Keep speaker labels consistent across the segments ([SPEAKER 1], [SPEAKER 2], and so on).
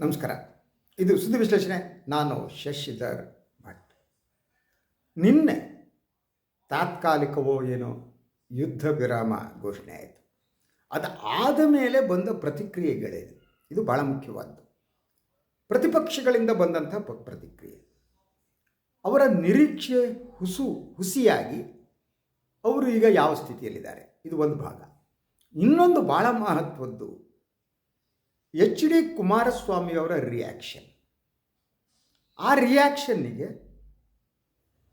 [SPEAKER 1] ನಮಸ್ಕಾರ. ಇದು ಸುದ್ದಿ ವಿಶ್ಲೇಷಣೆ. ನಾನು ಶಶಿಧರ್ ಭಟ್. ನಿನ್ನೆ ತಾತ್ಕಾಲಿಕವೋ ಏನೋ ಯುದ್ಧ ವಿರಾಮ ಘೋಷಣೆ ಆಯಿತು. ಅದು ಆದ ಮೇಲೆ ಬಂದ ಪ್ರತಿಕ್ರಿಯೆಗಳೇನು ಇದು ಭಾಳ ಮುಖ್ಯವಾದ್ದು. ಪ್ರತಿಪಕ್ಷಗಳಿಂದ ಬಂದಂಥ ಪ್ರತಿಕ್ರಿಯೆ. ಅವರ ನಿರೀಕ್ಷೆ ಹುಸು ಹುಸಿಯಾಗಿ ಅವರು ಈಗ ಯಾವ ಸ್ಥಿತಿಯಲ್ಲಿದ್ದಾರೆ? ಇದು ಒಂದು ಭಾಗ. ಇನ್ನೊಂದು ಭಾಳ ಮಹತ್ವದ್ದು ಎಚ್ ಡಿ ಕುಮಾರಸ್ವಾಮಿ ಅವರ ರಿಯಾಕ್ಷನ್ ಆ ರಿಯಾಕ್ಷನ್ನಿಗೆ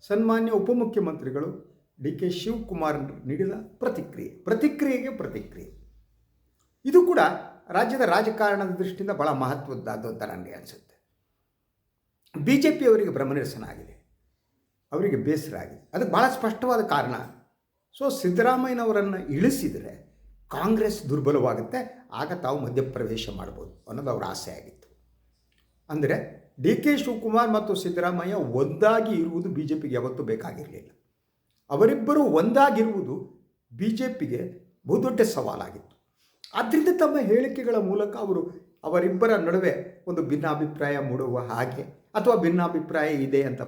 [SPEAKER 1] ಸನ್ಮಾನ್ಯ ಉಪಮುಖ್ಯಮಂತ್ರಿಗಳು ಡಿ ಕೆ ಶಿವಕುಮಾರ್ ನೀಡಿದ ಪ್ರತಿಕ್ರಿಯೆ. ಪ್ರತಿಕ್ರಿಯೆಗೆ ಪ್ರತಿಕ್ರಿಯೆ. ಇದು ಕೂಡ ರಾಜ್ಯದ ರಾಜಕಾರಣದ ದೃಷ್ಟಿಯಿಂದ ಬಹಳ ಮಹತ್ವದ್ದಾದ್ದು ಅಂತ ನನಗೆ ಅನಿಸುತ್ತೆ. ಬಿ ಜೆ ಪಿಯವರಿಗೆ ಭ್ರಮನಿರಸನ ಆಗಿದೆ. ಅವರಿಗೆ ಬೇಸರ ಆಗಿದೆ. ಅದಕ್ಕೆ ಭಾಳ ಸ್ಪಷ್ಟವಾದ ಕಾರಣ. ಸೊ ಸಿದ್ದರಾಮಯ್ಯನವರನ್ನು ಇಳಿಸಿದರೆ ಕಾಂಗ್ರೆಸ್ ದುರ್ಬಲವಾಗುತ್ತೆ, ಆಗ ತಾವು ಮಧ್ಯಪ್ರವೇಶ ಮಾಡ್ಬೋದು ಅನ್ನೋದು ಅವರ ಆಸೆ ಆಗಿತ್ತು. ಅಂದರೆ ಡಿ ಕೆ ಶಿವಕುಮಾರ್ ಮತ್ತು ಸಿದ್ದರಾಮಯ್ಯ ಒಂದಾಗಿ ಇರುವುದು ಬಿ ಜೆ ಪಿಗೆ ಯಾವತ್ತೂ ಬೇಕಾಗಿರಲಿಲ್ಲ. ಅವರಿಬ್ಬರು ಒಂದಾಗಿರುವುದು ಬಿ ಜೆ ಪಿಗೆ ಬಹುದೊಡ್ಡ ಸವಾಲಾಗಿತ್ತು. ಆದ್ದರಿಂದ ತಮ್ಮ ಹೇಳಿಕೆಗಳ ಮೂಲಕ ಅವರು ಅವರಿಬ್ಬರ ನಡುವೆ ಒಂದು ಭಿನ್ನಾಭಿಪ್ರಾಯ ಮೂಡುವ ಹಾಗೆ ಅಥವಾ ಭಿನ್ನಾಭಿಪ್ರಾಯ ಇದೆ ಅಂತ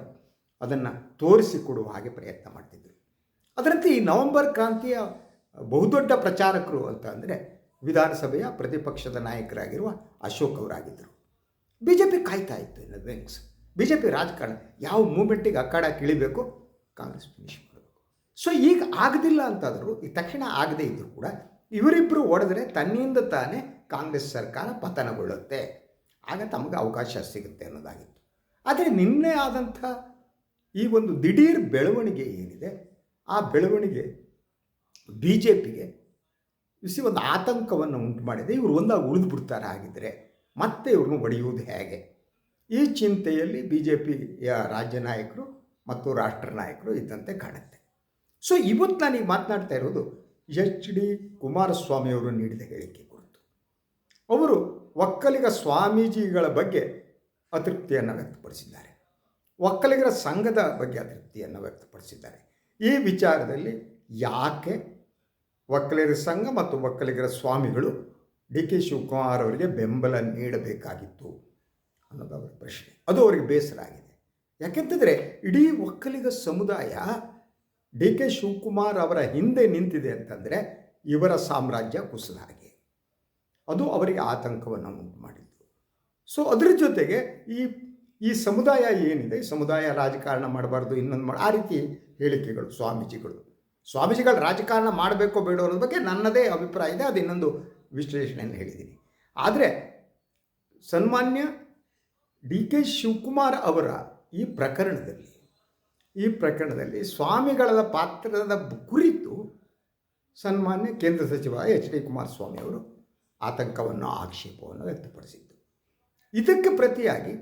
[SPEAKER 1] ಅದನ್ನು ತೋರಿಸಿಕೊಡುವ ಹಾಗೆ ಪ್ರಯತ್ನ ಮಾಡ್ತಿದ್ದರು ಅದರಂತೆ ಈ ನವೆಂಬರ್ ಕ್ರಾಂತಿಯ ಬಹುದೊಡ್ಡ ಪ್ರಚಾರಕರು ಅಂತ ಅಂದರೆ ವಿಧಾನಸಭೆಯ ಪ್ರತಿಪಕ್ಷದ ನಾಯಕರಾಗಿರುವ ಅಶೋಕ್ ಅವರಾಗಿದ್ದರು. ಬಿ ಜೆ ಪಿ ಕಾಯ್ತಾ ಇತ್ತು ಇನ್ನು ವಿಂಗ್ಸ್. ಬಿ ಜೆ ಪಿ ರಾಜಕಾರಣ ಯಾವ ಮೂಮೆಂಟಿಗೆ ಅಕ್ಕಾಡ ಇಳಿಬೇಕು ಕಾಂಗ್ರೆಸ್ ಫಿನಿಶ್ ಮಾಡಬೇಕು. ಸೊ ಈಗ ಆಗದಿಲ್ಲ ಅಂತಾದರೂ, ಈ ತಕ್ಷಣ ಆಗದೇ ಇದ್ದರೂ ಕೂಡ ಇವರಿಬ್ಬರು ಒಡೆದರೆ ತನ್ನಿಂದ ತಾನೇ ಕಾಂಗ್ರೆಸ್ ಸರ್ಕಾರ ಪತನಗೊಳ್ಳುತ್ತೆ. ಆಗ ತಮಗೆ ಅವಕಾಶ ಸಿಗುತ್ತೆ ಅನ್ನೋದಾಗಿತ್ತು. ಆದರೆ ನಿನ್ನೆ ಆದಂಥ ಈ ಒಂದು ದಿಢೀರ್ ಬೆಳವಣಿಗೆ ಏನಿದೆ, ಆ ಬೆಳವಣಿಗೆ ಬಿ ಜೆ ಪಿಗೆ ಬಿಸಿ ಒಂದು ಆತಂಕವನ್ನು ಉಂಟು ಮಾಡಿದೆ ಇವರು ಒಂದಾಗಿ ಉಳಿದು ಬಿಡ್ತಾರೆ ಹಾಗಿದ್ದರೆ ಮತ್ತೆ ಇವ್ರನ್ನ ಹೊಡೆಯುವುದು ಹೇಗೆ? ಈ ಚಿಂತೆಯಲ್ಲಿ ಬಿ ಜೆ ಪಿಯ ರಾಜ್ಯ ನಾಯಕರು ಮತ್ತು ರಾಷ್ಟ್ರ ನಾಯಕರು ಇದ್ದಂತೆ ಕಾಣುತ್ತೆ. ಸೊ ಇವತ್ತು ನಾನೀಗ ಮಾತನಾಡ್ತಾ ಇರೋದು ಎಚ್ ಡಿ ಕುಮಾರಸ್ವಾಮಿಯವರು ನೀಡಿದ ಹೇಳಿಕೆ ಕುರಿತು. ಅವರು ಒಕ್ಕಲಿಗ ಸ್ವಾಮೀಜಿಗಳ ಬಗ್ಗೆ ಅತೃಪ್ತಿಯನ್ನು ವ್ಯಕ್ತಪಡಿಸಿದ್ದಾರೆ. ಒಕ್ಕಲಿಗರ ಸಂಘದ ಬಗ್ಗೆ ಅತೃಪ್ತಿಯನ್ನು ವ್ಯಕ್ತಪಡಿಸಿದ್ದಾರೆ. ಈ ವಿಚಾರದಲ್ಲಿ ಯಾಕೆ ಒಕ್ಕಲಿಗರ ಸಂಘ ಮತ್ತು ಒಕ್ಕಲಿಗರ ಸ್ವಾಮಿಗಳು ಡಿ ಕೆ ಶಿವಕುಮಾರ್ ಅವರಿಗೆ ಬೆಂಬಲ ನೀಡಬೇಕಾಗಿತ್ತು ಅನ್ನೋದು ಅವರ ಪ್ರಶ್ನೆ. ಅದು ಅವರಿಗೆ ಬೇಸರ ಆಗಿದೆ. ಯಾಕೆಂತಂದರೆ ಇಡೀ ಒಕ್ಕಲಿಗ ಸಮುದಾಯ ಡಿ ಕೆ ಶಿವಕುಮಾರ್ ಅವರ ಹಿಂದೆ ನಿಂತಿದೆ ಅಂತಂದರೆ ಇವರ ಸಾಮ್ರಾಜ್ಯ ಕುಸಿದ ಹಾಗೆ. ಅದು ಅವರಿಗೆ ಆತಂಕವನ್ನು ಉಂಟು ಮಾಡಿತ್ತು ಸೊ ಅದರ ಜೊತೆಗೆ ಈ ಈ ಸಮುದಾಯ ಏನಿದೆ, ಸಮುದಾಯ ರಾಜಕಾರಣ ಮಾಡಬಾರ್ದು, ಇನ್ನೊಂದು ಮಾಡಿ, ಆ ರೀತಿ ಹೇಳಿಕೆಗಳು ಸ್ವಾಮೀಜಿಗಳು. ಸ್ವಾಮೀಜಿಗಳು ರಾಜಕಾರಣ ಮಾಡಬೇಕೋ ಬೇಡ ಅನ್ನೋದ್ರ ಬಗ್ಗೆ ನನ್ನದೇ ಅಭಿಪ್ರಾಯ ಇದೆ, ಅದು ಇನ್ನೊಂದು ವಿಶ್ಲೇಷಣೆಯನ್ನು ಹೇಳಿದ್ದೀನಿ. ಆದರೆ ಸನ್ಮಾನ್ಯ ಡಿ ಕೆ ಶಿವಕುಮಾರ್ ಅವರ ಈ ಪ್ರಕರಣದಲ್ಲಿ ಈ ಪ್ರಕರಣದಲ್ಲಿ ಸ್ವಾಮಿಗಳ ಪಾತ್ರದ ಕುರಿತು ಸನ್ಮಾನ್ಯ ಕೇಂದ್ರ ಸಚಿವ ಎಚ್ ಡಿ ಕುಮಾರಸ್ವಾಮಿ ಅವರು ಆತಂಕವನ್ನು ಆಕ್ಷೇಪವನ್ನು ವ್ಯಕ್ತಪಡಿಸಿದ್ದು ಇದಕ್ಕೆ ಪ್ರತಿಯಾಗಿ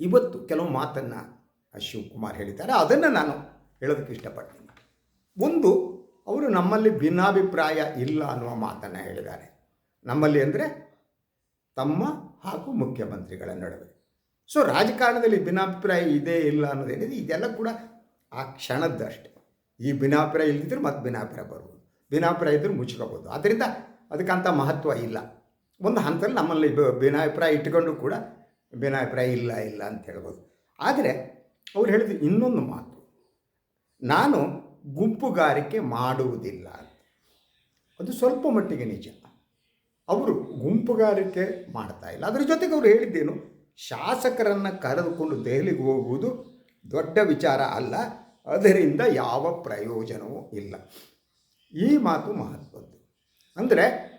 [SPEAKER 1] ಇವತ್ತು ಕೆಲವು ಮಾತನ್ನು ಶಿವಕುಮಾರ್ ಹೇಳಿದ್ದಾರೆ. ಅದನ್ನು ನಾನು ಹೇಳೋದಕ್ಕೆ ಇಷ್ಟಪಡ್ತೀನಿ. ಒಂದು, ಅವರು ನಮ್ಮಲ್ಲಿ ಭಿನ್ನಾಭಿಪ್ರಾಯ ಇಲ್ಲ ಅನ್ನುವ ಮಾತನ್ನು ಹೇಳಿದ್ದಾರೆ. ನಮ್ಮಲ್ಲಿ ಅಂದರೆ ತಮ್ಮ ಹಾಗೂ ಮುಖ್ಯಮಂತ್ರಿಗಳ ನಡುವೆ. ಸೊ ರಾಜಕಾರಣದಲ್ಲಿ ಭಿನ್ನಾಭಿಪ್ರಾಯ ಇದೆ ಇಲ್ಲ ಅನ್ನೋದೇನಿದೆ ಇದೆಲ್ಲ ಕೂಡ ಆ ಕ್ಷಣದ್ದಷ್ಟೆ. ಈ ಭಿನ್ನಾಭಿಪ್ರಾಯ ಇಲ್ಲದಿದ್ದರೆ ಮತ್ತೆ ಭಿನ್ನಾಭಿಪ್ರಾಯ ಬರ್ಬೋದು ಭಿನ್ನಾಭಿಪ್ರಾಯ ಇದ್ದರೆ ಮುಚ್ಕೋಬೋದು ಆದ್ದರಿಂದ ಅದಕ್ಕಂಥ ಮಹತ್ವ ಇಲ್ಲ. ಒಂದು ಹಂತದಲ್ಲಿ ನಮ್ಮಲ್ಲಿ ಭಿನ್ನಾಭಿಪ್ರಾಯ ಇಟ್ಟುಕೊಂಡು ಕೂಡ ಭಿನ್ನಾಭಿಪ್ರಾಯ ಇಲ್ಲ ಇಲ್ಲ ಅಂತ ಹೇಳ್ಬೋದು. ಆದರೆ ಅವ್ರು ಹೇಳಿದ ಇನ್ನೊಂದು ಮಾತು. ನಾನು ಗುಂಪುಗಾರಿಕೆ ಮಾಡುವುದಿಲ್ಲ. ಅದು ಸ್ವಲ್ಪ ಮಟ್ಟಿಗೆ ನಿಜ. ಅವರು ಗುಂಪುಗಾರಿಕೆ ಮಾಡ್ತಾ ಇಲ್ಲ. ಅದರ ಜೊತೆಗೆ ಅವರು ಹೇಳಿದ್ದೇನು, ಶಾಸಕರನ್ನು ಕರೆದುಕೊಂಡು ದೆಹಲಿಗೆ ಹೋಗುವುದು ದೊಡ್ಡ ವಿಚಾರ ಅಲ್ಲ. ಅದರಿಂದ ಯಾವ ಪ್ರಯೋಜನವೂ ಇಲ್ಲ. ಈ ಮಾತು ಮಹತ್ವದ್ದು. ಅಂದರೆ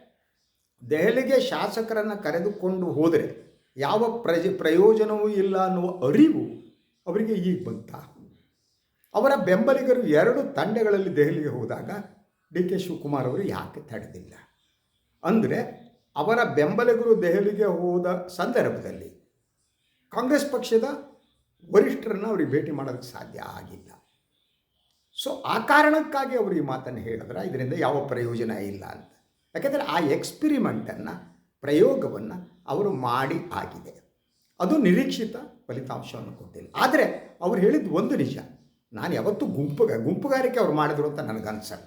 [SPEAKER 1] ದೆಹಲಿಗೆ ಶಾಸಕರನ್ನು ಕರೆದುಕೊಂಡು ಹೋದರೆ ಯಾವ ಪ್ರಜ, ಪ್ರಯೋಜನವೂ ಇಲ್ಲ ಅನ್ನುವ ಅರಿವು ಅವರಿಗೆ ಈಗ ಬಂತ ಅವರ ಬೆಂಬಲಿಗರು ಎರಡು ತಂಡಗಳಲ್ಲಿ ದೆಹಲಿಗೆ ಹೋದಾಗ ಡಿ ಕೆ ಶಿವಕುಮಾರ್ ಅವರು ಯಾಕೆ ತಡೆದಿಲ್ಲ? ಅಂದರೆ ಅವರ ಬೆಂಬಲಿಗರು ದೆಹಲಿಗೆ ಹೋದ ಸಂದರ್ಭದಲ್ಲಿ ಕಾಂಗ್ರೆಸ್ ಪಕ್ಷದ ವರಿಷ್ಠರನ್ನು ಅವ್ರಿಗೆ ಭೇಟಿ ಮಾಡೋದಕ್ಕೆ ಸಾಧ್ಯ ಆಗಿಲ್ಲ. ಸೊ ಆ ಕಾರಣಕ್ಕಾಗಿ ಅವರು ಈ ಮಾತನ್ನು ಹೇಳಿದ್ರೆ, ಇದರಿಂದ ಯಾವ ಪ್ರಯೋಜನ ಇಲ್ಲ ಅಂತ. ಯಾಕೆಂದರೆ ಆ ಎಕ್ಸ್ಪಿರಿಮೆಂಟನ್ನು ಪ್ರಯೋಗವನ್ನು ಅವರು ಮಾಡಿ ಆಗಿದೆ. ಅದು ನಿರೀಕ್ಷಿತ ಫಲಿತಾಂಶವನ್ನು ಕೊಟ್ಟಿಲ್ಲ. ಆದರೆ ಅವರು ಹೇಳಿದ್ದು ಒಂದು ನಿಜ. ನಾನು ಯಾವತ್ತೂ ಗುಂಪುಗ ಗುಂಪುಗಾರಿಕೆ ಅವ್ರು ಮಾಡಿದ್ರು ಅಂತ ನನಗನ್ಸಲ್ಲ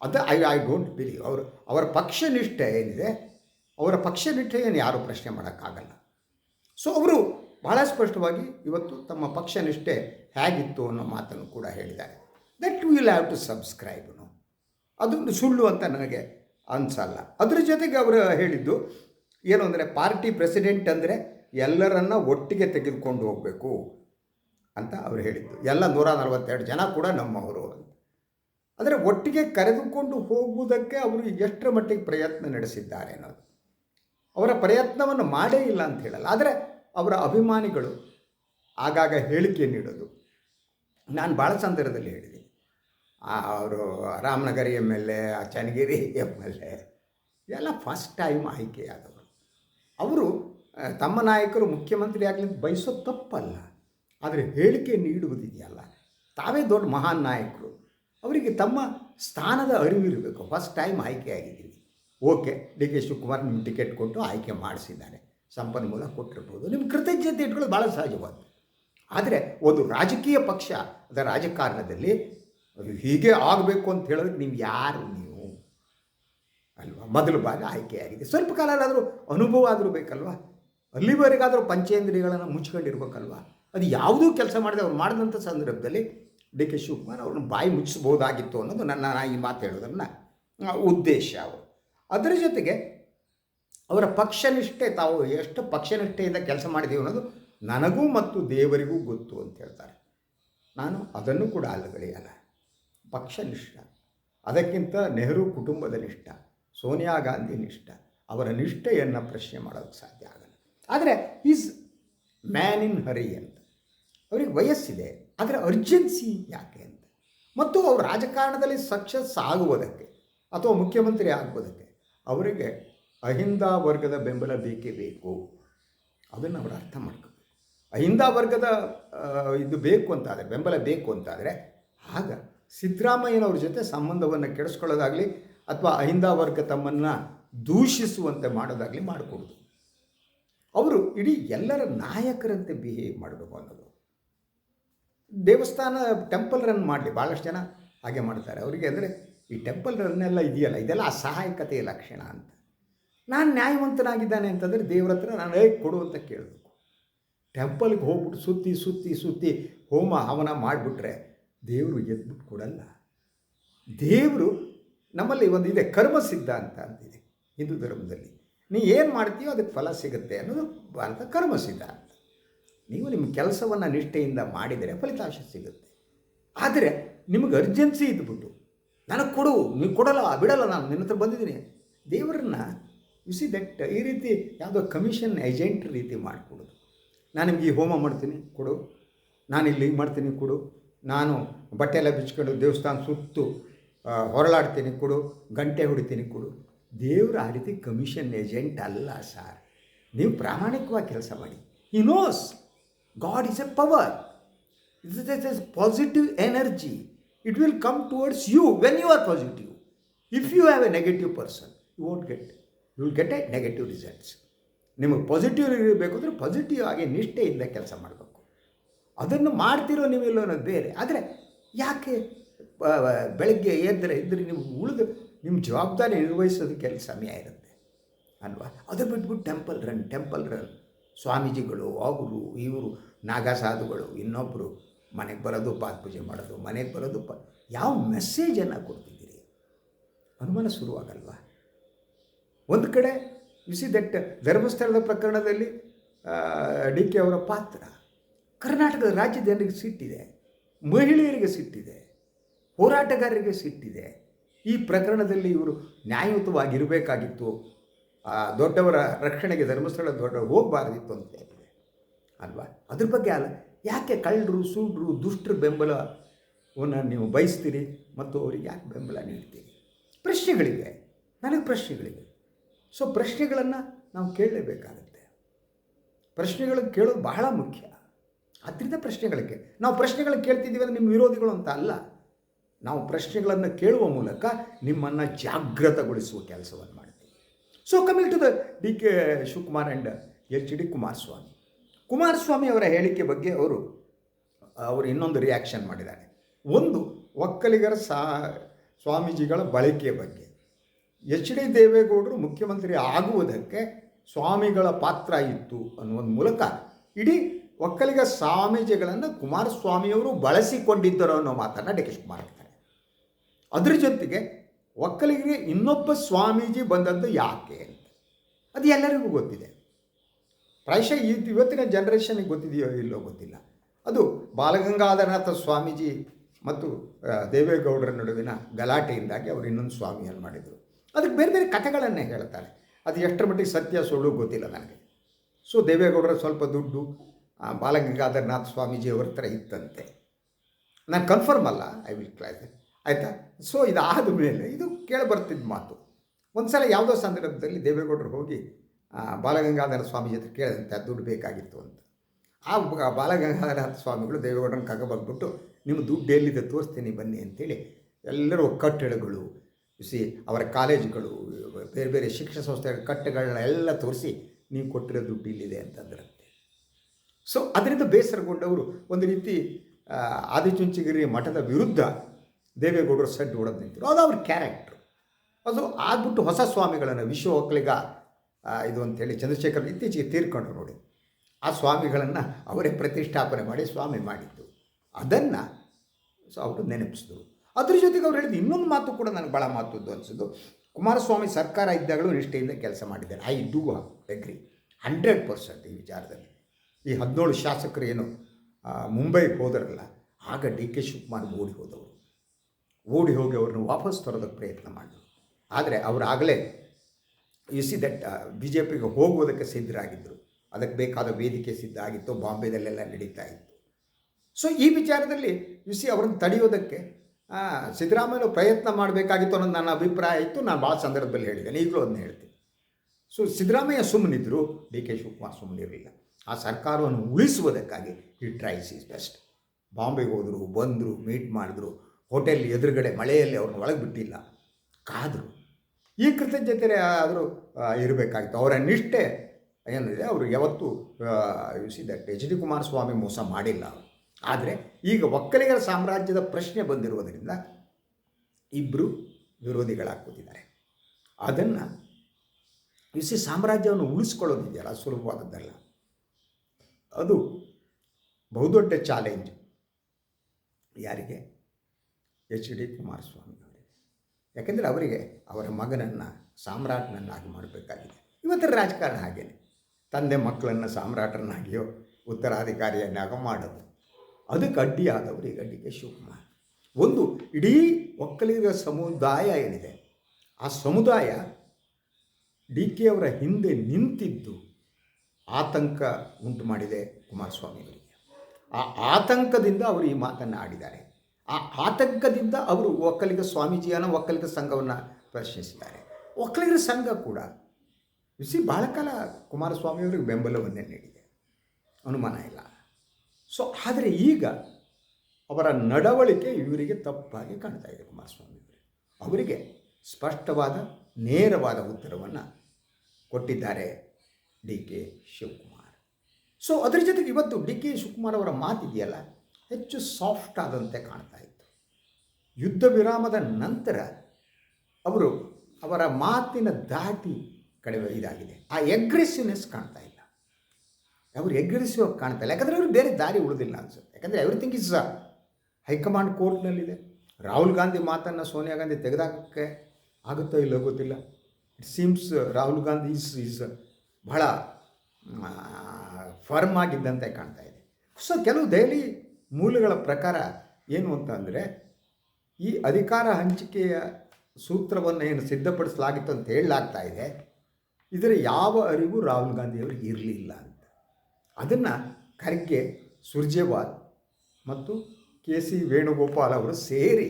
[SPEAKER 1] ಅದು ಐ ಐ ಡೋಂಟ್ ಬಿಲೀವ್ ಅವರು, ಅವರ ಪಕ್ಷ ನಿಷ್ಠೆ ಏನಿದೆ, ಅವರ ಪಕ್ಷ ನಿಷ್ಠೆಯನ್ನು ಯಾರೂ ಪ್ರಶ್ನೆ ಮಾಡೋಕ್ಕಾಗಲ್ಲ. ಸೊ ಅವರು ಬಹಳ ಸ್ಪಷ್ಟವಾಗಿ ಇವತ್ತು ತಮ್ಮ ಪಕ್ಷ ನಿಷ್ಠೆ ಹೇಗಿತ್ತು ಅನ್ನೋ ಮಾತನ್ನು ಕೂಡ ಹೇಳಿದ್ದಾರೆ. That will have to subscribe ಅದು ಸುಳ್ಳು ಅಂತ ನನಗೆ ಅನಿಸಲ್ಲ. ಅದ್ರ ಜೊತೆಗೆ ಅವರು ಹೇಳಿದ್ದು ಏನು ಅಂದರೆ, ಪಾರ್ಟಿ ಪ್ರೆಸಿಡೆಂಟ್ ಅಂದರೆ ಎಲ್ಲರನ್ನ ಒಟ್ಟಿಗೆ ತೆಗೆದುಕೊಂಡು ಹೋಗಬೇಕು. ಅಂತ ಅವರು ಹೇಳಿದ್ದು. ಎಲ್ಲ ನೂರ ನಲವತ್ತೆರಡು ಜನ ಕೂಡ ನಮ್ಮವರು ಅಂತ. ಆದರೆ ಒಟ್ಟಿಗೆ ಕರೆದುಕೊಂಡು ಹೋಗುವುದಕ್ಕೆ ಅವರು ಎಷ್ಟರ ಮಟ್ಟಿಗೆ ಪ್ರಯತ್ನ ನಡೆಸಿದ್ದಾರೆ ಅನ್ನೋದು. ಅವರ ಪ್ರಯತ್ನವನ್ನು ಮಾಡೇ ಇಲ್ಲ ಅಂತ ಹೇಳಲ್ಲ. ಆದರೆ ಅವರ ಅಭಿಮಾನಿಗಳು ಆಗಾಗ ಹೇಳಿಕೆ ನೀಡೋದು. ನಾನು ಭಾಳ ಸಂದರ್ಭದಲ್ಲಿ ಹೇಳಿದೆ ಅವರು ರಾಮನಗರಿ M L A Channagiri M L A, ಎಲ್ಲ ಫಸ್ಟ್ ಟೈಮ್ ಆಯ್ಕೆಯಾದವರು. ಅವರು ತಮ್ಮ ನಾಯಕರು ಮುಖ್ಯಮಂತ್ರಿ ಆಗಲಿ ಬಯಸೋ ತಪ್ಪಲ್ಲ. ಆದರೆ ಹೇಳಿಕೆ ನೀಡುವುದಿದೆಯಲ್ಲ. ತಾವೇ ದೊಡ್ಡ ಮಹಾನ್ ನಾಯಕರು. ಅವರಿಗೆ ತಮ್ಮ ಸ್ಥಾನದ ಅರಿವಿರಬೇಕು. ಫಸ್ಟ್ ಟೈಮ್ ಆಯ್ಕೆ ಆಗಿದ್ದೀವಿ ಓಕೆ, ಡಿ ಕೆ ಶಿವಕುಮಾರ್ ನಿಮ್ಮ ಟಿಕೆಟ್ ಕೊಟ್ಟು ಆಯ್ಕೆ ಮಾಡಿಸಿದ್ದಾರೆ. ಸಂಪನ್ಮೂಲ ಕೊಟ್ಟಿರ್ಬೋದು. ನಿಮ್ಮ ಕೃತಜ್ಞತೆ ಇಟ್ಕೊಳ್ಳೋದು ಭಾಳ ಸಹಜವಾದ ಆದರೆ ಒಂದು ರಾಜಕೀಯ ಪಕ್ಷ ಅದರ ರಾಜಕಾರಣದಲ್ಲಿ ಅದು ಹೀಗೆ ಆಗಬೇಕು ಅಂತ ಹೇಳೋದಕ್ಕೆ ನೀವು ಯಾರು ನೀವು? ಅಲ್ವಾ? ಮೊದಲು ಭಾಗ ಆಯ್ಕೆಯಾಗಿದೆ ಸ್ವಲ್ಪ ಕಾಲ ಅನುಭವ ಆದರೂ ಬೇಕಲ್ವಾ? ಅಲ್ಲಿವರೆಗಾದರೂ ಪಂಚೇಂದ್ರಿಯಗಳನ್ನು ಮುಚ್ಕೊಂಡಿರ್ಬೇಕಲ್ವಾ? ಅದು ಯಾವುದೂ ಕೆಲಸ ಮಾಡದೆ, ಅವ್ರು ಮಾಡಿದಂಥ ಸಂದರ್ಭದಲ್ಲಿ ಡಿ ಕೆ ಶಿವಕುಮಾರ್ ಅವ್ರನ್ನ ಬಾಯಿ ಮುಚ್ಚಿಸ್ಬೋದಾಗಿತ್ತು ಅನ್ನೋದು ನನ್ನ ನಾ ಈ ಮಾತು ಹೇಳೋದನ್ನ ಉದ್ದೇಶ ಅವರು. ಅದರ ಜೊತೆಗೆ ಅವರ ಪಕ್ಷನಿಷ್ಠೆ, ತಾವು ಎಷ್ಟು ಪಕ್ಷನಿಷ್ಠೆಯಿಂದ ಕೆಲಸ ಮಾಡಿದ್ದೀವಿ ಅನ್ನೋದು ನನಗೂ ಮತ್ತು ದೇವರಿಗೂ ಗೊತ್ತು ಅಂತ ಹೇಳ್ತಾರೆ. ನಾನು ಅದನ್ನು ಕೂಡ ಅಲ್ಲಗಳೆಯಲ್ಲ ಪಕ್ಷನಿಷ್ಠ, ಅದಕ್ಕಿಂತ ನೆಹರು ಕುಟುಂಬದ ನಿಷ್ಠ, ಸೋನಿಯಾ ಗಾಂಧಿ ನಿಷ್ಠ, ಅವರ ನಿಷ್ಠೆಯನ್ನು ಪ್ರಶ್ನೆ ಮಾಡೋಕ್ಕೆ ಸಾಧ್ಯ ಆಗಲ್ಲ. ಆದರೆ, ಈಸ್ ಮ್ಯಾನ್ ಇನ್ ಹರಿ ಅಂತ ಅವರಿಗೆ ವಯಸ್ಸಿದೆ, ಆದರೆ ಅರ್ಜೆನ್ಸಿ ಯಾಕೆ ಅಂತ. ಮತ್ತು ಅವರು ರಾಜಕಾರಣದಲ್ಲಿ ಸಕ್ಸಸ್ ಆಗುವುದಕ್ಕೆ ಅಥವಾ ಮುಖ್ಯಮಂತ್ರಿ ಆಗುವುದಕ್ಕೆ ಅವರಿಗೆ ಅಹಿಂದ ವರ್ಗದ ಬೆಂಬಲ ಬೇಕೇ ಬೇಕು. ಅದನ್ನು ಅವರು ಅರ್ಥ ಮಾಡ್ಕೋಬೇಕು. ಅಹಿಂದ ವರ್ಗದ ಇದು ಬೇಕು ಅಂತಾದರೆ, ಬೆಂಬಲ ಬೇಕು ಅಂತಾದರೆ, ಆಗ ಸಿದ್ದರಾಮಯ್ಯನವ್ರ ಜೊತೆ ಸಂಬಂಧವನ್ನು ಕೆಡಿಸ್ಕೊಳ್ಳೋದಾಗಲಿ ಅಥವಾ ಅಹಿಂದ ವರ್ಗ ತಮ್ಮನ್ನು ದೂಷಿಸುವಂತೆ ಮಾಡೋದಾಗಲಿ ಮಾಡಿಕೊಡೋದು. ಅವರು ಇಡೀ ಎಲ್ಲರ ನಾಯಕರಂತೆ ಬಿಹೇವ್ ಮಾಡಬೇಕು ಅನ್ನೋದು. ದೇವಸ್ಥಾನ ಟೆಂಪಲ್ ರನ್ ಮಾಡಲಿ ಭಾಳಷ್ಟು ಜನ ಹಾಗೆ ಮಾಡ್ತಾರೆ. ಅವರಿಗೆ ಅಂದರೆ ಈ ಟೆಂಪಲ್ ರನ್ನೆಲ್ಲ ಇದೆಯಲ್ಲ, ಇದೆಲ್ಲ ಅಸಹಾಯಕತೆಯ ಲಕ್ಷಣ ಅಂತ. ನಾನು ನ್ಯಾಯವಂತನಾಗಿದ್ದಾನೆ ಅಂತಂದರೆ ದೇವ್ರ ಹತ್ರ ನಾನು ಹೇಗೆ ಕೊಡು ಅಂತ ಕೇಳಬೇಕು. ಟೆಂಪಲ್ಗೆ ಹೋಗ್ಬಿಟ್ಟು ಸುತ್ತಿ ಸುತ್ತಿ ಸುತ್ತಿ ಹೋಮ, ಹವನ ಮಾಡಿಬಿಟ್ರೆ ದೇವರು ಎದ್ಬಿಟ್ಟು ಕೊಡಲ್ಲ. ದೇವರು ನಮ್ಮಲ್ಲಿ ಒಂದು ಇದೆ, ಕರ್ಮ ಸಿದ್ಧಾಂತ ಅಂತಿದೆ. ಹಿಂದೂ ಧರ್ಮದಲ್ಲಿ. ನೀ ಏನು ಮಾಡ್ತೀಯೋ ಅದಕ್ಕೆ ಫಲ ಸಿಗುತ್ತೆ ಅನ್ನೋದು ಅಂತ ಕರ್ಮ ಸಿದ್ಧಾಂತ. ನೀವು ನಿಮ್ಮ ಕೆಲಸವನ್ನು ನಿಷ್ಠೆಯಿಂದ ಮಾಡಿದರೆ ಫಲಿತಾಂಶ ಸಿಗುತ್ತೆ. ಆದರೆ ನಿಮಗೆ ಅರ್ಜೆನ್ಸಿ ಇದ್ಬಿಟ್ಟು, ನನಗೆ ಕೊಡು, ನೀವು ಕೊಡಲ್ಲ, ಬಿಡಲ್ಲ, ನಾನು ನಿನ್ನ ಹತ್ರ ಬಂದಿದ್ದೀನಿ. ದೇವರನ್ನ ಸಿ ದಟ್ ಈ ರೀತಿ ಯಾವುದೋ ಕಮಿಷನ್ ಏಜೆಂಟ್ ರೀತಿ ಮಾಡಿಕೊಡೋದು. ನಾನು ನಿಮಗೆ ಈ ಹೋಮ ಮಾಡ್ತೀನಿ, ಕೊಡು. ನಾನು ಇಲ್ಲಿ ಮಾಡ್ತೀನಿ, ಕೊಡು. ನಾನು ಬಟ್ಟೆ ಎಲ್ಲ ಬಿಚ್ಕೊಂಡು ದೇವಸ್ಥಾನ ಸುತ್ತು ಹೊರಳಾಡ್ತೀನಿ, ಕೊಡು. ಗಂಟೆ ಹೊಡಿತೀನಿ, ಕೊಡು. ದೇವರು ಆ ರೀತಿ ಕಮಿಷನ್ ಏಜೆಂಟ್ ಅಲ್ಲ ಸರ್ ನೀವು ಪ್ರಾಮಾಣಿಕವಾಗಿ ಕೆಲಸ ಮಾಡಿ. ಈ knows God is a power it is positive energy it will come towards you when you are positive if you have a negative person you won't get you will get a negative results ನಿಮಗೆ positive ಇರಬೇಕು ಅಂದರೆ positive ಆಗಿ ನಿಷ್ಠೆಯಿಂದ ಕೆಲಸ ಮಾಡಬೇಕು. ಅದನ್ನು ಮಾಡ್ತಿರೋ ನೀವಿಲ್ಲ ಅನ್ನೋದು ಬೇರೆ. ಆದರೆ ಯಾಕೆ ಬೆಳಗ್ಗೆ ಎದ್ದರೆ ಇದ್ದರೆ ನೀವು ಉಳಿದು ನಿಮ್ಮ ಜವಾಬ್ದಾರಿ ನಿರ್ವಹಿಸೋದಕ್ಕೆ ಅಲ್ಲಿ ಸಮಯ ಇರುತ್ತೆ. ಅಲ್ವಾ? ಅದು ಬಿಟ್ಬಿಟ್ಟು ಟೆಂಪಲ್ ರನ್ ಟೆಂಪಲ್ ರನ್ ಸ್ವಾಮೀಜಿಗಳು, ಅವರು, ಇವರು, ನಾಗಸಾಧುಗಳು ಇನ್ನೊಬ್ಬರು ಮನೆಗೆ ಬರೋದು ಪಾತ್ ಪೂಜೆ ಮಾಡೋದು, ಮನೆಗೆ ಬರೋದು ಪ, ಯಾವ ಮೆಸೇಜನ್ನು ಕೊಡ್ತಿದ್ದೀರಿ? ಅನುಮಾನ ಶುರುವಾಗಲ್ವ? ಒಂದು ಕಡೆ ಸಿ ದಟ್ ಧರ್ಮಸ್ಥಳದ ಪ್ರಕರಣದಲ್ಲಿ ಡಿ ಕೆ ಅವರ ಪಾತ್ರ, ಕರ್ನಾಟಕದ ರಾಜ್ಯದ ಜನರಿಗೆ ಸಿಟ್ಟಿದೆ, ಮಹಿಳೆಯರಿಗೆ ಸಿಟ್ಟಿದೆ, ಹೋರಾಟಗಾರರಿಗೆ ಸಿಟ್ಟಿದೆ. ಈ ಪ್ರಕರಣದಲ್ಲಿ ಇವರು ನ್ಯಾಯಯುತವಾಗಿರಬೇಕಾಗಿತ್ತು ಆ, ದೊಡ್ಡವರ ರಕ್ಷಣೆಗೆ ಧರ್ಮಸ್ಥಳ ದೊಡ್ಡವರು ಹೋಗಬಾರ್ದಿತ್ತು ಅಂತ ಹೇಳಿದೆ. ಅಲ್ವಾ? ಅದ್ರ ಬಗ್ಗೆ ಅಲ್ಲ. ಯಾಕೆ ಕಳ್ಳರು ಸೂಡ್ರು ದುಷ್ಟರ ಬೆಂಬಲವನ್ನು ನೀವು ಬಯಸ್ತೀರಿ ಮತ್ತು ಅವರಿಗೆ ಯಾಕೆ ಬೆಂಬಲ ನೀಡ್ತೀರಿ? ಪ್ರಶ್ನೆಗಳಿವೆ. ನನಗೆ ಪ್ರಶ್ನೆಗಳಿವೆ. ಸೊ ಪ್ರಶ್ನೆಗಳನ್ನು ನಾವು ಕೇಳಲೇಬೇಕಾಗುತ್ತೆ. ಪ್ರಶ್ನೆಗಳನ್ನು ಕೇಳೋದು ಬಹಳ ಮುಖ್ಯ. ಅದರಿಂದ ಪ್ರಶ್ನೆಗಳಿಗೆ. ನಾವು ಪ್ರಶ್ನೆಗಳನ್ನು ಕೇಳ್ತಿದ್ದೀವಿ ಅಂದರೆ ನಿಮ್ಮ ವಿರೋಧಿಗಳು ಅಂತ ಅಲ್ಲ. ನಾವು ಪ್ರಶ್ನೆಗಳನ್ನು ಕೇಳುವ ಮೂಲಕ ನಿಮ್ಮನ್ನು ಜಾಗೃತಗೊಳಿಸುವ ಕೆಲಸವನ್ನು ಮಾಡ್ತೀವಿ. So coming to the D K Shivakumar and H D Kumaraswamy Kumaraswamy ಅವರ ಹೇಳಿಕೆ ಬಗ್ಗೆ ಅವರು ಅವರು ಇನ್ನೊಂದು ರಿಯಾಕ್ಷನ್ ಮಾಡಿದ್ದಾರೆ. ಒಂದು, ಒಕ್ಕಲಿಗರ ಸಾ, ಸ್ವಾಮೀಜಿಗಳ ಬಳಕೆಯ ಬಗ್ಗೆ. ಎಚ್ ಡಿ ದೇವೇಗೌಡರು ಮುಖ್ಯಮಂತ್ರಿ ಆಗುವುದಕ್ಕೆ ಸ್ವಾಮಿಗಳ ಪಾತ್ರ ಇತ್ತು ಅನ್ನುವ ಮೂಲಕ. ಇಡೀ ಒಕ್ಕಲಿಗ ಸ್ವಾಮೀಜಿಗಳನ್ನು ಕುಮಾರಸ್ವಾಮಿಯವರು ಬಳಸಿಕೊಂಡಿದ್ದರು ಅನ್ನೋ ಮಾತನ್ನು ಡಿ ಕೆ ಶಿವಕುಮಾರ್ ಹೇಳ್ತಾರೆ. ಅದರ ಜೊತೆಗೆ ಒಕ್ಕಲಿಗರಿಗೆ ಇನ್ನೊಬ್ಬ ಸ್ವಾಮೀಜಿ ಬಂದದ್ದು ಯಾಕೆ ಅಂತ. ಅದು ಎಲ್ಲರಿಗೂ ಗೊತ್ತಿದೆ. ಪ್ರಾಯಶಃ ಇವತ್ತಿನ ಜನ್ರೇಷನ್ಗೆ ಗೊತ್ತಿದೆಯೋ ಇಲ್ಲೋ ಗೊತ್ತಿಲ್ಲ. ಅದು ಬಾಲಗಂಗಾಧರನಾಥ ಸ್ವಾಮೀಜಿ ಮತ್ತು ದೇವೇಗೌಡರ ನಡುವಿನ ಗಲಾಟೆಯಿಂದಾಗಿ ಅವರು ಇನ್ನೊಂದು ಸ್ವಾಮಿಯನ್ನು ಮಾಡಿದರು. ಅದಕ್ಕೆ ಬೇರೆ ಬೇರೆ ಕಥೆಗಳನ್ನೇ ಹೇಳ್ತಾರೆ. ಅದು ಎಷ್ಟರ ಮಟ್ಟಿಗೆ ಸತ್ಯ ಸುಳ್ಳು ಗೊತ್ತಿಲ್ಲ ನನಗೆ. ಸೊ ದೇವೇಗೌಡರ ಸ್ವಲ್ಪ ದುಡ್ಡು ಬಾಲಗಂಗಾಧರನಾಥ ಸ್ವಾಮೀಜಿ ಅವರ ಹತ್ರ ಇತ್ತಂತೆ. ನಾನು ಕನ್ಫರ್ಮ್ ಅಲ್ಲ ಐ ವಿಲ್ ಕ್ಲಾಸ್ ಆಯಿತಾ? ಸೊ ಇದಾದ ಮೇಲೆ ಇದು ಕೇಳಿ ಬರ್ತಿದ್ದ ಮಾತು. ಒಂದು ಸಲ ಯಾವುದೋ ಸಂದರ್ಭದಲ್ಲಿ ದೇವೇಗೌಡರು ಹೋಗಿ ಬಾಲಗಂಗಾಧರ ಸ್ವಾಮಿ ಹತ್ರ ಕೇಳಿದಂತೆ ದುಡ್ಡು ಬೇಕಾಗಿತ್ತು ಅಂತ. ಆ ಬಾಲಗಂಗಾಧರ ಸ್ವಾಮಿಗಳು ದೇವೇಗೌಡರನ್ನ ಕಗ ಬಂದ್ಬಿಟ್ಟು, ನಿಮ್ಮ ದುಡ್ಡು ಎಲ್ಲಿದೆ ತೋರಿಸ್ತೀನಿ ಬನ್ನಿ ಅಂತೇಳಿ ಎಲ್ಲರೂ ಕಟ್ಟಡಗಳು ಸಿ ಅವರ ಕಾಲೇಜುಗಳು, ಬೇರೆ ಬೇರೆ ಶಿಕ್ಷಣ ಸಂಸ್ಥೆಗಳ ಕಟ್ಟೆಗಳನ್ನ ಎಲ್ಲ ತೋರಿಸಿ, ನೀವು ಕೊಟ್ಟಿರೋ ದುಡ್ಡು ಇಲ್ಲಿದೆ ಅಂತಂದ್ರಂತೆ ಸೊ ಅದರಿಂದ ಬೇಸರಗೊಂಡವರು ಒಂದು ರೀತಿ ಆದಿಚುಂಚಗಿರಿ ಮಠದ ವಿರುದ್ಧ ದೇವೇಗೌಡರು ಸೆಡ್ ಹೊಡೆದು ನಿಂತರು. ಅದು ಅವ್ರ ಕ್ಯಾರೆಕ್ಟ್ರು ಅದು ಆಗ್ಬಿಟ್ಟು ಹೊಸ ಸ್ವಾಮಿಗಳನ್ನು ವಿಶ್ವ ಒಕ್ಕಲಿಗ ಇದು ಅಂತೇಳಿ ಚಂದ್ರಶೇಖರ್ ಇತ್ತೀಚೆಗೆ ತೀರ್ಕೊಂಡ್ರು ನೋಡಿ. ಆ ಸ್ವಾಮಿಗಳನ್ನು ಅವರೇ ಪ್ರತಿಷ್ಠಾಪನೆ ಮಾಡಿ ಸ್ವಾಮಿ ಮಾಡಿದ್ದು. ಅದನ್ನು ಸೊ ಅವರು ನೆನಪಿಸಿದ್ರು. ಅದ್ರ ಜೊತೆಗೆ ಅವ್ರು ಹೇಳಿದ ಇನ್ನೊಂದು ಮಾತು ಕೂಡ ನನಗೆ ಭಾಳ ಮಾತುದ್ದು ಅನಿಸಿದ್ದು ಕುಮಾರಸ್ವಾಮಿ ಸರ್ಕಾರ ಇದ್ದಾಗಲೂ ನಿಷ್ಠೆಯಿಂದ ಕೆಲಸ ಮಾಡಿದ್ದಾರೆ. I do agree hundred percent ಈ ವಿಚಾರದಲ್ಲಿ. ಈ ಹದಿನೇಳು ಶಾಸಕರು ಏನು ಮುಂಬೈಗೆ ಹೋದರಲ್ಲ, ಆಗ ಡಿ ಕೆ ಶಿವಕುಮಾರ್ ಓಡಿ ಹೋದವರು. ಓಡಿ ಹೋಗಿ ಅವ್ರನ್ನ ವಾಪಸ್ ತರೋದಕ್ಕೆ ಪ್ರಯತ್ನ ಮಾಡಿದ್ರು. ಆದರೆ ಅವರಾಗಲೇ you see that B J ಪಿಗೆ ಹೋಗುವುದಕ್ಕೆ ಸಿದ್ಧರಾಗಿದ್ದರು ಅದಕ್ಕೆ ಬೇಕಾದ ವೇದಿಕೆ ಸಿದ್ಧ ಆಗಿತ್ತು, ಬಾಂಬೆದಲ್ಲೆಲ್ಲ ನಡೀತಾ ಇತ್ತು. ಸೊ ಈ ವಿಚಾರದಲ್ಲಿ ಯು ಸಿ ಅವರನ್ನು ತಡೆಯೋದಕ್ಕೆ ಸಿದ್ದರಾಮಯ್ಯ ಪ್ರಯತ್ನ ಮಾಡಬೇಕಾಗಿತ್ತು ಅನ್ನೋದು ನನ್ನ ಅಭಿಪ್ರಾಯ ಇತ್ತು. ನಾನು ಭಾಳ ಸಂದರ್ಭದಲ್ಲಿ ಹೇಳಿದ್ದೇನೆ. ಈಗಲೂ ಅದನ್ನ ಹೇಳ್ತೀನಿ. ಸೊ ಸಿದ್ದರಾಮಯ್ಯ ಸುಮ್ಮನಿದ್ರು, ಡಿ ಕೆ ಶಿವಕುಮಾರ್ ಸುಮ್ಮನಿರಲಿಲ್ಲ. ಆ ಸರ್ಕಾರವನ್ನು ಉಳಿಸುವುದಕ್ಕಾಗಿ ಈ ಟ್ರೈಸ್ ಈಸ್ ಬೆಸ್ಟ್ ಬಾಂಬೆಗೆ ಹೋದರು, ಬಂದರು ಮೀಟ್ ಮಾಡಿದ್ರು ಹೋಟೆಲ್ ಎದುರುಗಡೆ ಮಳೆಯಲ್ಲಿ ಅವ್ರನ್ನ ಒಳಗೆ ಬಿಟ್ಟಿಲ್ಲ. ಕಾದರು. ಈ ಕೃತಜ್ಞತೆ ಆದರೂ ಇರಬೇಕಾಗಿತ್ತು. ಅವರ ನಿಷ್ಠೆ ಏನಿದೆ, ಅವರು ಯಾವತ್ತೂ ದಟ್ ಎಚ್ ಡಿ ಕುಮಾರಸ್ವಾಮಿ ಮೋಸ ಮಾಡಿಲ್ಲ. ಆದರೆ ಈಗ ಒಕ್ಕಲಿಗರ ಸಾಮ್ರಾಜ್ಯದ ಪ್ರಶ್ನೆ ಬಂದಿರುವುದರಿಂದ ಇಬ್ಬರು ವಿರೋಧಿಗಳಾಗ್ತಿದ್ದಾರೆ ಅದನ್ನು ಯು ಸಿ ಸಾಮ್ರಾಜ್ಯವನ್ನು ಉಳಿಸ್ಕೊಳ್ಳೋದಿದೆಯಲ್ಲ, ಸುಲಭವಾದದ್ದಲ್ಲ. ಅದು ಬಹುದೊಡ್ಡ ಚಾಲೆಂಜ್ ಯಾರಿಗೆ? ಎಚ್ ಡಿ ಕುಮಾರಸ್ವಾಮಿ ಅವರಿಗೆ ಯಾಕೆಂದರೆ ಅವರಿಗೆ ಅವರ ಮಗನನ್ನು ಸಾಮ್ರಾಟನನ್ನಾಗಿ ಮಾಡಬೇಕಾಗಿದೆ. ಇವತ್ತರ ರಾಜಕಾರಣ ಹಾಗೇನೆ. ತಂದೆ ಮಕ್ಕಳನ್ನು ಸಾಮ್ರಾಟರನ್ನಾಗಿಯೋ ಉತ್ತರಾಧಿಕಾರಿಯನ್ನಾಗ ಮಾಡೋದು. ಅದಕ್ಕೆ ಅಡ್ಡಿಯಾದವರು ಈಗ ಡಿ ಕೆ ಶಿವಕುಮಾರ್. ಒಂದು ಇಡೀ ಒಕ್ಕಲಿಗ ಸಮುದಾಯ ಏನಿದೆ, ಆ ಸಮುದಾಯ ಡಿ ಕೆ ಅವರ ಹಿಂದೆ ನಿಂತಿದ್ದು ಆತಂಕ ಉಂಟು ಮಾಡಿದೆ ಕುಮಾರಸ್ವಾಮಿ ಅವರಿಗೆ. ಆ ಆತಂಕದಿಂದ ಅವರು ಈ ಮಾತನ್ನು ಆಡಿದ್ದಾರೆ. ಆ, ಆತಂಕದಿಂದ ಅವರು ಒಕ್ಕಲಿಗ ಸ್ವಾಮೀಜಿಯನ್ನು, ಒಕ್ಕಲಿಗ ಸಂಘವನ್ನು ಪ್ರಶ್ನಿಸಿದ್ದಾರೆ. ಒಕ್ಕಲಿಗರ ಸಂಘ ಕೂಡ ಬಿಸಿ ಬಹಳ ಕಾಲ ಕುಮಾರಸ್ವಾಮಿ ಅವರಿಗೆ ಬೆಂಬಲವನ್ನೇ ನೀಡಿದೆ. ಅನುಮಾನ ಇಲ್ಲ. ಸೊ ಆದರೆ ಈಗ ಅವರ ನಡವಳಿಕೆ ಇವರಿಗೆ ತಪ್ಪಾಗಿ ಕಾಣ್ತಾ ಇದೆ ಕುಮಾರಸ್ವಾಮಿ ಅವರಿಗೆ ಅವರಿಗೆ ಸ್ಪಷ್ಟವಾದ, ನೇರವಾದ ಉತ್ತರವನ್ನು ಕೊಟ್ಟಿದ್ದಾರೆ ಡಿ ಕೆ ಶಿವಕುಮಾರ್. ಸೊ ಅದರ ಜೊತೆಗೆ ಇವತ್ತು ಡಿ ಕೆ ಶಿವಕುಮಾರ್ ಅವರ ಮಾತಿದೆಯಲ್ಲ ಹೆಚ್ಚು ಸಾಫ್ಟ್ ಆದಂತೆ ಕಾಣ್ತಾ ಇತ್ತು. ಯುದ್ಧ ವಿರಾಮದ ನಂತರ ಅವರು ಅವರ ಮಾತಿನ ದಾಟಿ ಕಡಿಮೆ ಇದಾಗಿದೆ. ಆ ಎಗ್ರೆಸಿವ್ನೆಸ್ ಕಾಣ್ತಾ ಇಲ್ಲ. ಅವರು ಎಗ್ರೆಸಿವ್ ಕಾಣ್ತಾ ಇಲ್ಲ. ಯಾಕಂದರೆ ಅವರು ಬೇರೆ ದಾರಿ ಉಳಿದಿಲ್ಲ ಅನ್ಸುತ್ತೆ. ಯಾಕಂದರೆ ಎವ್ರಿಥಿಂಗ್ ಇಸ್ ಹೈಕಮಾಂಡ್ ಕೋರ್ಟ್ನಲ್ಲಿದೆ ರಾಹುಲ್ ಗಾಂಧಿ ಮಾತನ್ನು ಸೋನಿಯಾ ಗಾಂಧಿ ತೆಗೆದಾಕಕ್ಕೆ ಆಗುತ್ತೋ ಇಲ್ಲೋ ಗೊತ್ತಿಲ್ಲ. It seems Rahul Gandhi is is ಬಹಳ ಫರ್ಮ್ ಆಗಿದ್ದಂತೆ ಕಾಣ್ತಾ ಇದೆ. ಸೊ ಕೆಲವು ದೆಹಲಿ ಮೂಲಗಳ ಪ್ರಕಾರ ಏನು ಅಂತ ಅಂದರೆ, ಈ ಅಧಿಕಾರ ಹಂಚಿಕೆಯ ಸೂತ್ರವನ್ನು ಏನು ಸಿದ್ಧಪಡಿಸಲಾಗಿತ್ತು ಅಂತ ಹೇಳಲಾಗ್ತಾ ಇದೆ. ಇದರ ಯಾವ ಅರಿವು ರಾಹುಲ್ ಗಾಂಧಿಯವರಿಗೆ ಇರಲಿಲ್ಲ ಅಂತ. ಅದನ್ನು ಖರ್ಗೆ, ಸುರ್ಜೇವಾಲ್ ಮತ್ತು ಕೆ ಸಿ ವೇಣುಗೋಪಾಲ್ ಅವರು ಸೇರಿ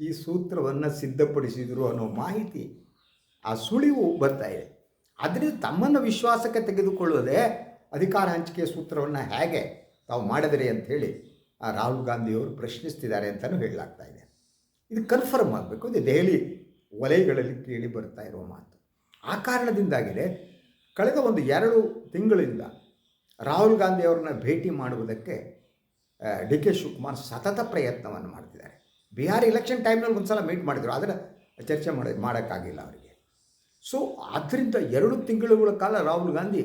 [SPEAKER 1] ಈ ಸೂತ್ರವನ್ನು ಸಿದ್ಧಪಡಿಸಿದರು ಅನ್ನೋ ಮಾಹಿತಿ ಆ ಸುಳಿವು ಬರ್ತಾ ಇದೆ. ಅದರಿಂದ ತಮ್ಮನ್ನು ವಿಶ್ವಾಸಕ್ಕೆ ತೆಗೆದುಕೊಳ್ಳೋದೇ ಅಧಿಕಾರ ಹಂಚಿಕೆಯ ಸೂತ್ರವನ್ನು ಹೇಗೆ ತಾವು ಮಾಡಿದ್ರಿ ಅಂಥೇಳಿ ರಾಹುಲ್ ಗಾಂಧಿಯವರು ಪ್ರಶ್ನಿಸ್ತಿದ್ದಾರೆ ಅಂತಲೂ ಹೇಳಲಾಗ್ತಾ ಇದೆ. ಇದು ಕನ್ಫರ್ಮ್ ಆಗಬೇಕು. ಇದು ದೆಹಲಿ ವಲಯಗಳಲ್ಲಿ ಕೇಳಿ ಬರ್ತಾ ಇರುವ ಮಾತು. ಆ ಕಾರಣದಿಂದಾಗಿದೆ ಕಳೆದ ಒಂದು ಎರಡು ತಿಂಗಳಿಂದ ರಾಹುಲ್ ಗಾಂಧಿ ಅವರನ್ನ ಭೇಟಿ ಮಾಡುವುದಕ್ಕೆ ಡಿ ಕೆ ಶಿವಕುಮಾರ್ ಸತತ ಪ್ರಯತ್ನವನ್ನು ಮಾಡ್ತಿದ್ದಾರೆ. ಬಿಹಾರ್ ಎಲೆಕ್ಷನ್ ಟೈಮ್ನಲ್ಲಿ ಒಂದು ಸಲ ಮೀಟ್ ಮಾಡಿದರು, ಆದರೆ ಚರ್ಚೆ ಮಾಡಿ, ಮಾಡೋಕ್ಕಾಗಿಲ್ಲ ಅವರಿಗೆ. ಸೊ ಆದ್ದರಿಂದ ಎರಡು ತಿಂಗಳುಗಳ ಕಾಲ ರಾಹುಲ್ ಗಾಂಧಿ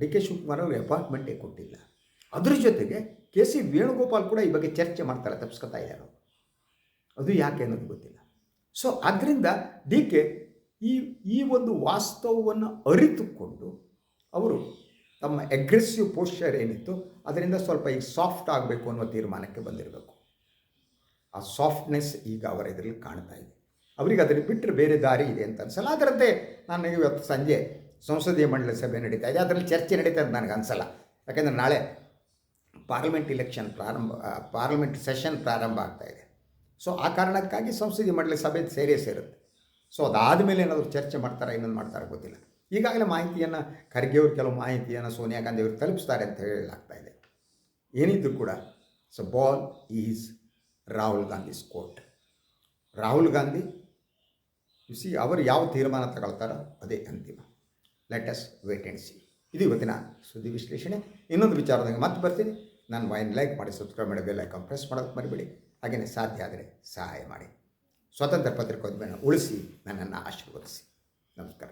[SPEAKER 1] ಡಿ ಕೆ ಶಿವಕುಮಾರ್ ಅವರಿಗೆ ಅಪಾಯಿಂಟ್ಮೆಂಟೇ ಕೊಟ್ಟಿಲ್ಲ. ಅದ್ರ ಜೊತೆಗೆ ಕೆ ಸಿ ವೇಣುಗೋಪಾಲ್ ಕೂಡ ಈ ಬಗ್ಗೆ ಚರ್ಚೆ ಮಾಡ್ತಾರೆ ತಪ್ಪಿಸ್ಕೊತಾ ಇದ್ದಾರೆ ಅದು ಯಾಕೆ ಅನ್ನೋದು ಗೊತ್ತಿಲ್ಲ. ಸೊ ಆದ್ದರಿಂದ ಡಿ ಕೆ ಈ ಈ ಒಂದು ವಾಸ್ತವವನ್ನು ಅರಿತುಕೊಂಡು ಅವರು ತಮ್ಮ ಅಗ್ರೆಸಿವ್ ಪೋಸ್ಚರ್ ಏನಿತ್ತು, ಅದರಿಂದ ಸ್ವಲ್ಪ ಈಗ ಸಾಫ್ಟ್ ಆಗಬೇಕು ಅನ್ನೋ ತೀರ್ಮಾನಕ್ಕೆ ಬಂದಿರಬೇಕು. ಆ ಸಾಫ್ಟ್ನೆಸ್ ಈಗ ಅವರ ಇದರಲ್ಲಿ ಕಾಣ್ತಾ ಇದೆ. ಅವರಿಗೆ ಅದನ್ನು ಬಿಟ್ಟರೆ ಬೇರೆ ದಾರಿ ಇದೆ ಅಂತ ಅನ್ಸಲ್ಲ. ಅದರಂತೆ ನಾನು ಇವತ್ತು ಸಂಜೆ ಸಂಸದೀಯ ಮಂಡಳಿ ಸಭೆ ನಡೀತಾ ಇದೆ. ಅದರಲ್ಲಿ ಚರ್ಚೆ ನಡೀತಾ ಇದೆ ನನಗೆ ಅನ್ಸಲ್ಲ. ಯಾಕೆಂದರೆ ನಾಳೆ ಪಾರ್ಲಿಮೆಂಟ್ ಇಲೆಕ್ಷನ್ ಪ್ರಾರಂಭ ಪಾರ್ಲಿಮೆಂಟ್ ಸೆಷನ್ ಪ್ರಾರಂಭ ಆಗ್ತಾ ಇದೆ. ಸೊ ಆ ಕಾರಣಕ್ಕಾಗಿ ಸಂಸದೀಯ ಮಂಡಳಿ ಸಭೆ ಸೇರೇ ಸೇರುತ್ತೆ. ಸೊ ಅದಾದಮೇಲೆ ಏನಾದರೂ ಚರ್ಚೆ ಮಾಡ್ತಾರೆ, ಇನ್ನೊಂದು ಮಾಡ್ತಾರೆ ಗೊತ್ತಿಲ್ಲ. ಈಗಾಗಲೇ ಮಾಹಿತಿಯನ್ನು ಖರ್ಗೆ ಅವರು ಕೆಲವು ಮಾಹಿತಿಯನ್ನು ಸೋನಿಯಾ ಗಾಂಧಿ ಅವರು ತಲುಪಿಸ್ತಾರೆ ಅಂತ ಹೇಳಲಾಗ್ತಾ ಇದೆ. ಏನಿದ್ರು ಕೂಡ so ball is Rahul Gandhi's court Rahul Gandhi C ಅವರು ಯಾವ ತೀರ್ಮಾನ ತಗೊಳ್ತಾರೋ ಅದೇ ಅಂತಿಮ. ಲೆಟಸ್ ವೇಟ್ ಆ್ಯಂಡ್ ಸಿ ಇದು ಇವತ್ತಿನ ಸುದ್ದಿ ವಿಶ್ಲೇಷಣೆ. ಇನ್ನೊಂದು ವಿಚಾರದಾಗ ಮತ್ತೆ ಬರ್ತೀನಿ. ನಾನು ವೈನ್ ಲೈಕ್ ಮಾಡಿ, ಸಬ್ಸ್ಕ್ರೈಬ್ ಮಾಡಿ, ಬೆಲ್ ಐಕಾನ್ ಪ್ರೆಸ್ ಮಾಡೋದು ಮರಿಬೇಡಿ. ಹಾಗೆಯೇ ಸಾಧ್ಯ ಆದರೆ ಸಹಾಯ ಮಾಡಿ. ಸ್ವತಂತ್ರ ಪತ್ರಿಕೋದ್ಯಮವನ್ನು ಉಳಿಸಿ ನನ್ನನ್ನು ಆಶೀರ್ವದಿಸಿ. ನಮಸ್ಕಾರ.